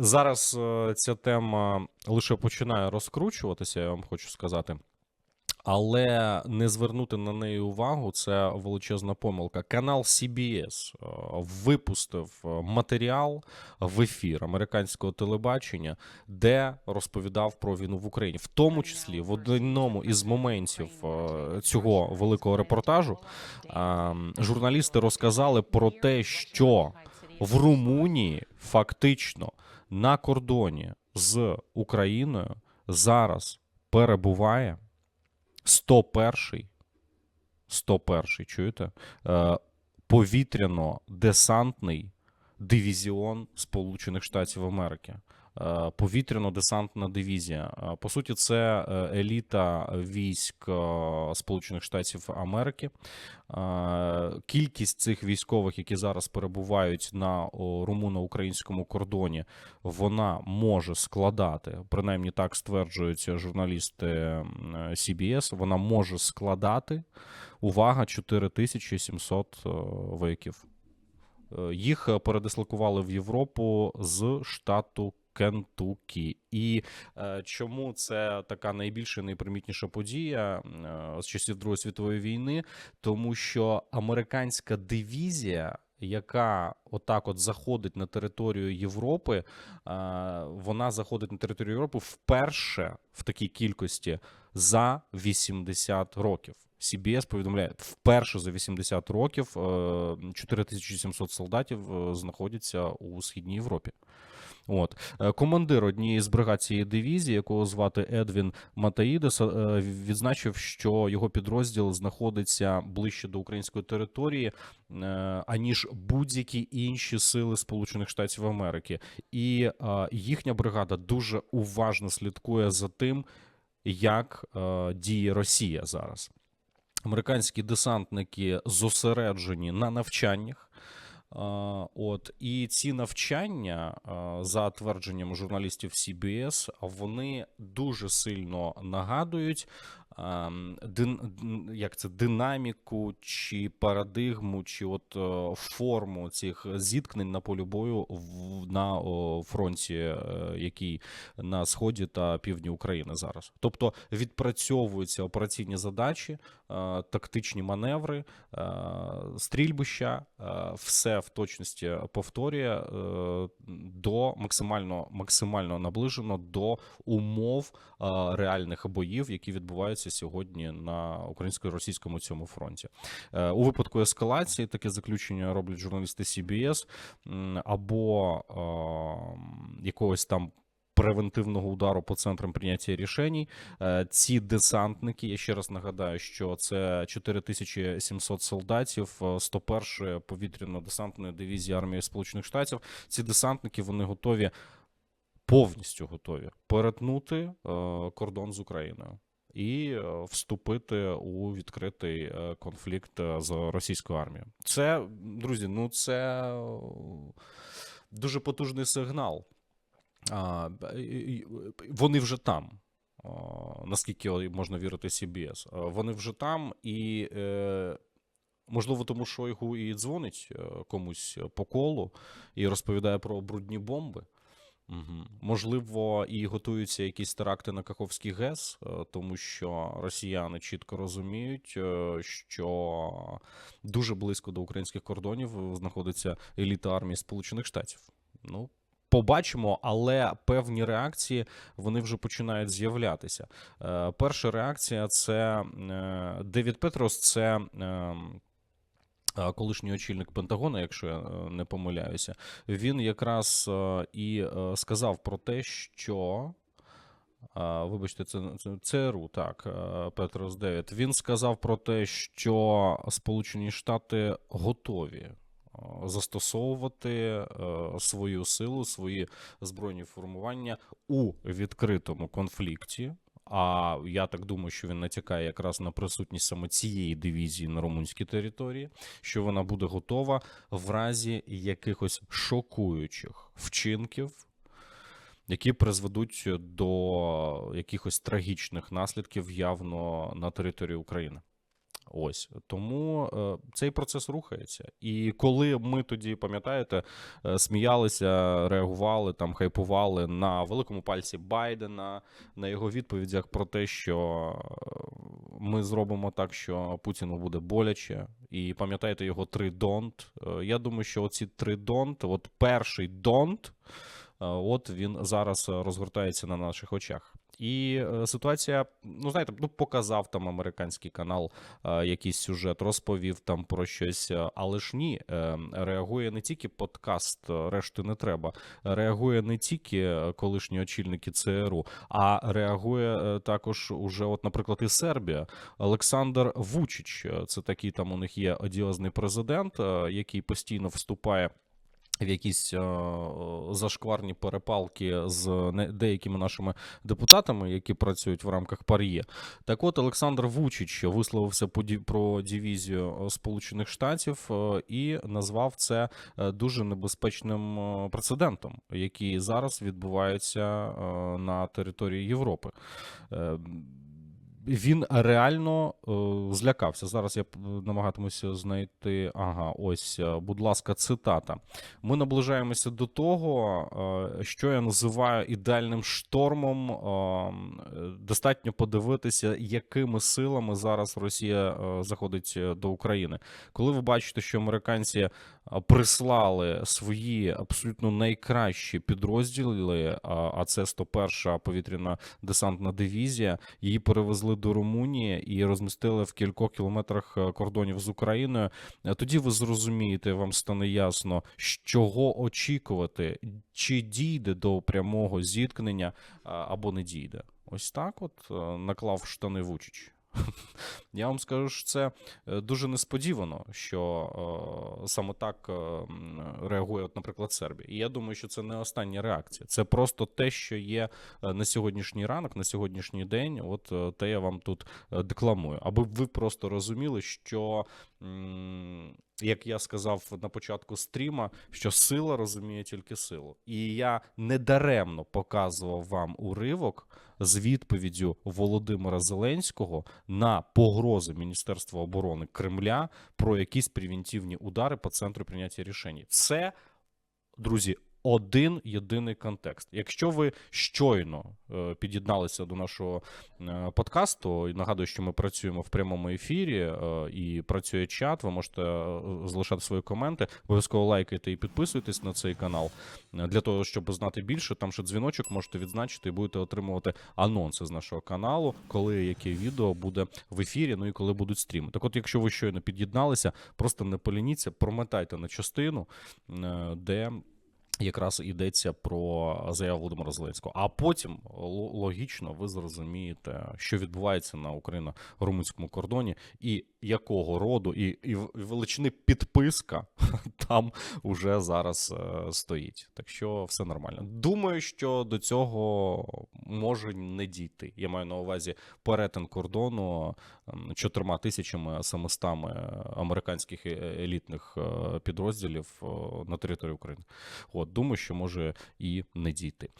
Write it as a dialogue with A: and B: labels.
A: зараз е, ця тема лише починає розкручуватися, я вам хочу сказати. Але не звернути на неї увагу це величезна помилка. Канал CBS е, випустив е, матеріал в ефір американського телебачення, де розповідав про війну в Україні, в тому числі в одному із моментів цього великого репортажу. Журналісти розказали про те, що в Румунії фактично на кордоні з Україною зараз перебуває 101-й, 101-й, чуєте? Е, повітряно-десантний дивізіон Сполучених Штатів Америки. Е, Повітряно-десантна дивізія. Е, По суті, це е, еліта військ Сполучених Штатів Америки. Кількість цих військових, які зараз перебувають на румуно-українському кордоні, вона може складати, принаймні так стверджують журналісти CBS, вона може складати, увага, 4700 е, вояків. Їх передислокували в Європу з штату Кентукі. І е, чому це така найбільша найпримітніша подія е, з часів Другої світової війни? Тому що американська дивізія, яка отак от заходить на територію Європи, е, вона заходить на територію Європи вперше в такій кількості за 80 років. CBS повідомляє, вперше за 80 років е, 4700 солдатів е, знаходяться у східній Європі. От Е, командир однієї з бригад цієї дивізії, якого звати Едвін Матаїдес, е, відзначив, що його підрозділ знаходиться ближче до української території, е, аніж будь-які інші сили Сполучених Штатів Америки, і їхня бригада дуже уважно слідкує за тим, як діє Росія зараз. Американські десантники зосереджені на навчаннях. От. І ці навчання, за твердженням журналістів CBS, вони дуже сильно нагадують дин, д- як це динаміку чи парадигму, чи от е, форму цих зіткнень на полі бою в, на фронті, е, який на сході та півдні України зараз. Тобто відпрацьовуються операційні задачі, е, тактичні маневри, стрільбища, все в точності повторює до максимально максимально наближено до умов реальних боїв, які відбуваються сьогодні на українсько-російському цьому фронті. Е, У випадку ескалації таке заключення роблять журналісти CBS або е, якогось там. Превентивного удару по центрам прийняття рішень. Е, Ці десантники, я ще раз нагадаю, що це 4700 солдатів е, 101-ї повітряно-десантної дивізії армії Сполучених Штатів. Ці десантники вони готові повністю готові перетнути кордон з Україною. І е, вступити у відкритий е, конфлікт е, з російською армією. Це, друзі, ну це дуже потужний сигнал. Вони вже там. Наскільки можна вірити CBS. Вони вже там, і можливо, тому Шойгу і дзвонить комусь по колу і розповідає про брудні бомби. Угу. Можливо, і готуються якісь теракти на Каховський ГЕС, е, тому що росіяни чітко розуміють, е, що дуже близько до українських кордонів знаходиться еліта армії Сполучених Штатів. Ну, побачимо, але певні реакції вони вже починають з'являтися. Е, Перша реакція це Девід Петрос, це. Колишній очільник Пентагона, якщо я е, не помиляюся, він якраз е, і е, сказав про те, що. Вибачте, це, ЦРУ, так, Петрос Девід. Він сказав про те, що Сполучені Штати готові застосовувати свою силу, свої збройні формування у відкритому конфлікті. А я так думаю, що він натякає якраз на присутність саме цієї дивізії на румунській території, що вона буде готова в разі якихось шокуючих вчинків, які призведуть до якихось трагічних наслідків явно на території України. Ось тому е, цей процес рухається. І коли ми тоді, пам'ятаєте, е, сміялися, реагували там, хайпували на великому пальці Байдена, на його відповідях про те, що е, ми зробимо так, що Путіну буде боляче. І пам'ятаєте його три донт. Я думаю, що оці три донт, от перший донт, от він зараз розгортається на наших очах. І е, ситуація, ну знаєте, ну показав там американський канал е, якийсь сюжет, розповів там про щось, е, але ж ні, реагує не тільки подкаст, решти не треба. Реагує не тільки колишні очільники ЦРУ, а реагує також уже, от, наприклад, і Сербія. Олександр Вучич, це такий там у них є одіозний президент, який постійно вступає. В якісь е, зашкварні перепалки з деякими нашими депутатами, які працюють в рамках пар'є. Так от Олександр Вучич висловився про дивізію е, Сполучених Штатів е, і назвав це дуже небезпечним прецедентом, який зараз відбувається на території Європи. Він реально е, злякався. Зараз я намагатимуся знайти. Ага, ось, е, будь ласка, цитата. Ми наближаємося до того, е, що я називаю ідеальним штормом. Е, Достатньо подивитися, якими силами зараз Росія е, заходить е, до України. Коли ви бачите, що американці е, прислали свої абсолютно найкращі підрозділи, а це 101-ша повітряна десантна дивізія, її перевезли до Румунії і розмістили в кількох кілометрах е, кордонів з Україною. Е, Тоді ви зрозумієте, вам стане ясно, чого очікувати, чи дійде до прямого зіткнення або не дійде. Ось так, от е, наклав штани Вучич. Я вам скажу, що це е, дуже несподівано, що е, саме так е, реагує, от, наприклад, Сербія. І я думаю, що це не остання реакція. Це просто те, що є на сьогоднішній ранок, на сьогоднішній день. От те я вам тут декламую, аби ви просто розуміли, що. Як я сказав на початку стріма, що сила розуміє тільки силу, і я недаремно показував вам уривок з відповіддю Володимира Зеленського на погрози Міністерства оборони Кремля про якісь превентивні удари по центру прийняття рішень. Це, друзі, один єдиний контекст. Якщо ви щойно е, під'єдналися до нашого е, подкасту, і нагадую, що ми працюємо в прямому ефірі е, і працює чат, ви можете залишати свої коменти, обов'язково лайкайте і підписуйтесь на цей канал для того, щоб знати більше. Там ще дзвіночок можете відзначити і будете отримувати анонси з нашого каналу, коли яке відео буде в ефірі, ну і коли будуть стріми. Так от, якщо ви щойно під'єдналися, просто не полініться, промотайте на частину, де. Якраз йдеться про заяву Володимира Зеленського. А потім логічно ви зрозумієте, що відбувається на україно-румунському кордоні, і якого роду, і, і величини підписка там уже зараз е, стоїть. Так що все нормально. Думаю, що до цього може не дійти. Я маю на увазі перетин кордону чотирма тисячами семистами американських е- елітних е, підрозділів на території України. От думаю, що може і не дійти.